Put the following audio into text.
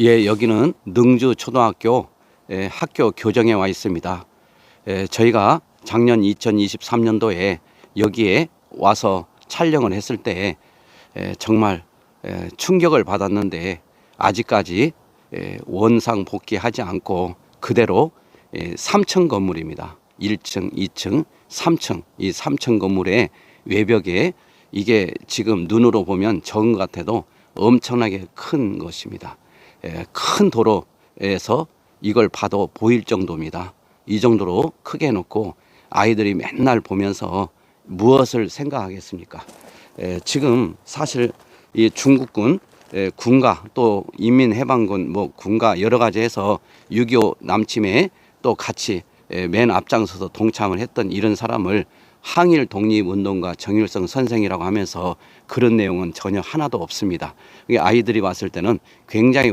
예, 여기는 능주 초등학교 예, 학교 교정에 와 있습니다. 예, 저희가 작년 2023년도에 여기에 와서 촬영을 했을 때 예, 정말 예, 충격을 받았는데 아직까지 예, 원상 복귀하지 않고 그대로 예, 3층 건물입니다. 1층, 2층, 3층 이 3층 건물의 외벽에 이게 지금 눈으로 보면 적은 것 같아도 엄청나게 큰 것입니다. 예, 큰 도로에서 이걸 봐도 보일 정도입니다. 이 정도로 크게 놓고 아이들이 맨날 보면서 무엇을 생각하겠습니까? 예, 지금 사실 이 중국군 예, 군가 또 인민해방군 뭐 군가 여러 가지 해서 6.25 남침에 또 같이 예, 맨 앞장서서 동참을 했던 이런 사람을 항일 독립운동가 정일성 선생이라고 하면서 그런 내용은 전혀 하나도 없습니다. 아이들이 봤을 때는 굉장히